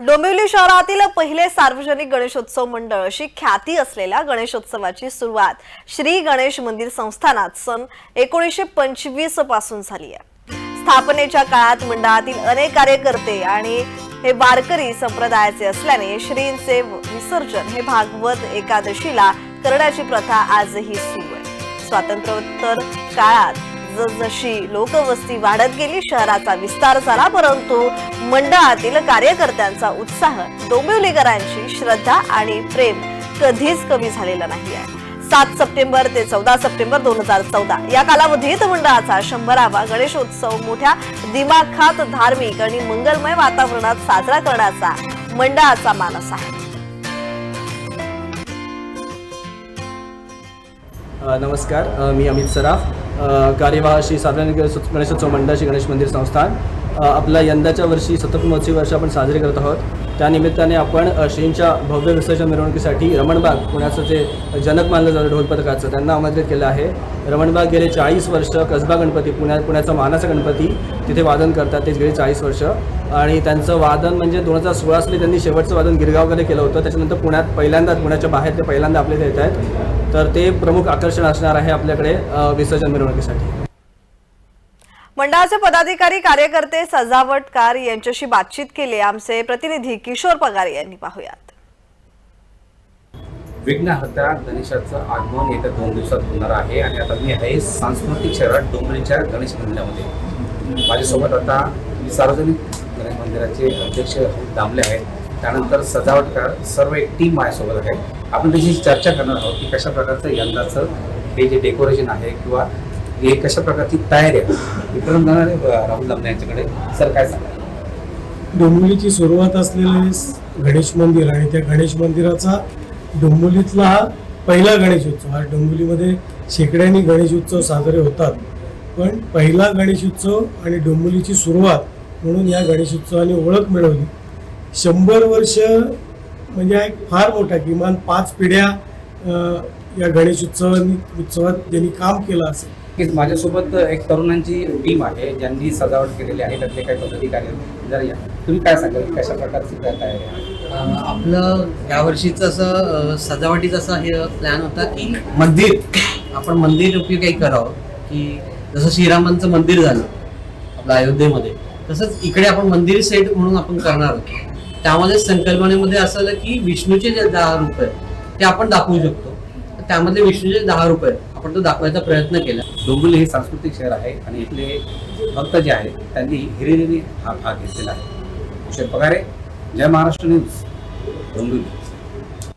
डोंबिवली शहरातील पहिले सार्वजनिक गणेशोत्सव मंडळ अशी ख्याती असलेल्या गणेशोत्सवाची सुरुवात श्री गणेश मंदिर संस्थानात सन एकोणीसशे पंचवीसपासून झाली आहे. स्थापनेच्या काळात मंडळातील अनेक कार्यकर्ते आणि हे वारकरी संप्रदायाचे असल्याने श्रींचे विसर्जन हे भागवत एकादशीला करण्याची प्रथा आजही सुरू आहे. स्वातंत्र्योत्तर काळात जसजशी लोकवस्ती वाढत गेली शहराचा विस्तार झाला परंतु मंडळातील कार्यकर्त्यांचा उत्साह डोंबिवलीकरांची श्रद्धा आणि प्रेम कधीच कमी झालेलं नाही आहे. सात सप्टेंबर ते चौदा सप्टेंबर दोन हजार चौदा या कालावधीत मंडळाचा शंभरावा गणेशोत्सव मोठ्या दिमाखात धार्मिक आणि मंगलमय वातावरणात साजरा करण्याचा मंडळाचा मानस आहे. नमस्कार. मी अमित सराफ. अ, कार्यवाह श्री सार्वजनिक गणेशोत्सव मंडळ श्री गणेश मंदिर संस्थान. आपला आपल्या यंदाच्या वर्षी सतत महोत्सवी वर्ष आपण साजरे करत आहोत. त्यानिमित्ताने आपण श्रींच्या भव्य विसर्जन मिरवणुकीसाठी रमणबाग पुण्याचं जे जनक मानलं जातं ढोल पथकाचं त्यांना आमंत्रित केलं आहे. रमणबाग गेले चाळीस वर्ष कसबा गणपती पुण्यात पुण्याचा मानाचा गणपती तिथे वादन करतात ते गेले चाळीस वर्ष. आणि त्यांचं वादन म्हणजे दोन हजार सोळा साली त्यांनी शेवटचं वादन गिरगावकडे केलं होतं. त्याच्यानंतर पुण्यात पहिल्यांदा पुण्याच्या बाहेर ते पहिल्यांदा आपल्या येत आहेत तर ते प्रमुख आकर्षण असणार आहे आपल्याकडे विसर्जन मिरवणुकीसाठी. मंडळाचे पदाधिकारी कार्यकर्ते सजावटकार यांच्याशी बातचीत केली. आमचे प्रतिनिधी किशोर पगार यांनी पाहुयात. विघ्नहर्त्या गणेशाचं आगमन येत्या दोन दिवसात होणार आहे आणि आता मी आहे सांस्कृतिक शहरात डोंबरीच्या गणेश मंदिरामध्ये. माझ्यासोबत आता सार्वजनिक गणेश मंदिराचे अध्यक्ष दामले आहेत. त्यानंतर सजावटकार सर्व एक टीम माझ्यासोबत आहे. आपण त्याची चर्चा करणार आहोत की कशा प्रकारचं यंदाचं हे जे डेकोरेशन आहे किंवा हे कशा प्रकारची तयारी आहे? विक्रम जाणार आहे राहुल दामले यांच्याकडे. सर काय सांगा डोंबिवलीची सुरुवात असलेले गणेश मंदिर आणि त्या गणेश मंदिराचा डोंबिवलीतला हा पहिला गणेशोत्सव हा डोंबिवलीमध्ये शेकड्यांनी गणेशोत्सव साजरे होतात. पण पहिला गणेशोत्सव आणि डोंबिवलीची सुरुवात म्हणून या गणेशोत्सवाने ओळख मिळवली. शंभर वर्ष म्हणजे हा एक फार मोठा किमान पाच पिढ्या या या गणेशोत्सवानी उत्सवात ज्यांनी काम केलं असेल की माझ्यासोबत एक तरुणांची टीम आहे ज्यांनी सजावट केलेली आहे त्यातले काही पदाधिकारी आहेत. जरा या. तुम्ही काय सांगाल? कशा प्रकारची काय तयारी आहे आपलं यावर्षीचं असं सजावटीचं असं हे प्लॅन होता की मंदिर आपण मंदिर उपयोग काही करावं. की जसं श्रीरामांचं मंदिर झालं आपलं अयोध्येमध्ये तसंच इकडे आपण मंदिर सेट म्हणून आपण करणार होतो त्यामध्ये संकल्पनेमध्ये असं आलं की विष्णूचे जे दहा रूप आहेत ते आपण दाखवू शकतो. त्यामधले त्यामध्ये विष्णूचे दहा रुपये. आपण तो दाखवायचा प्रयत्न केला. डोंबिवली हे सांस्कृतिक शहर आहे आणि इथले भक्त जे आहेत त्यांनी हिरिरीने हा भाग घेतलेला आहे. कुशल पगारे जय महाराष्ट्र न्यूज डोंबिवली.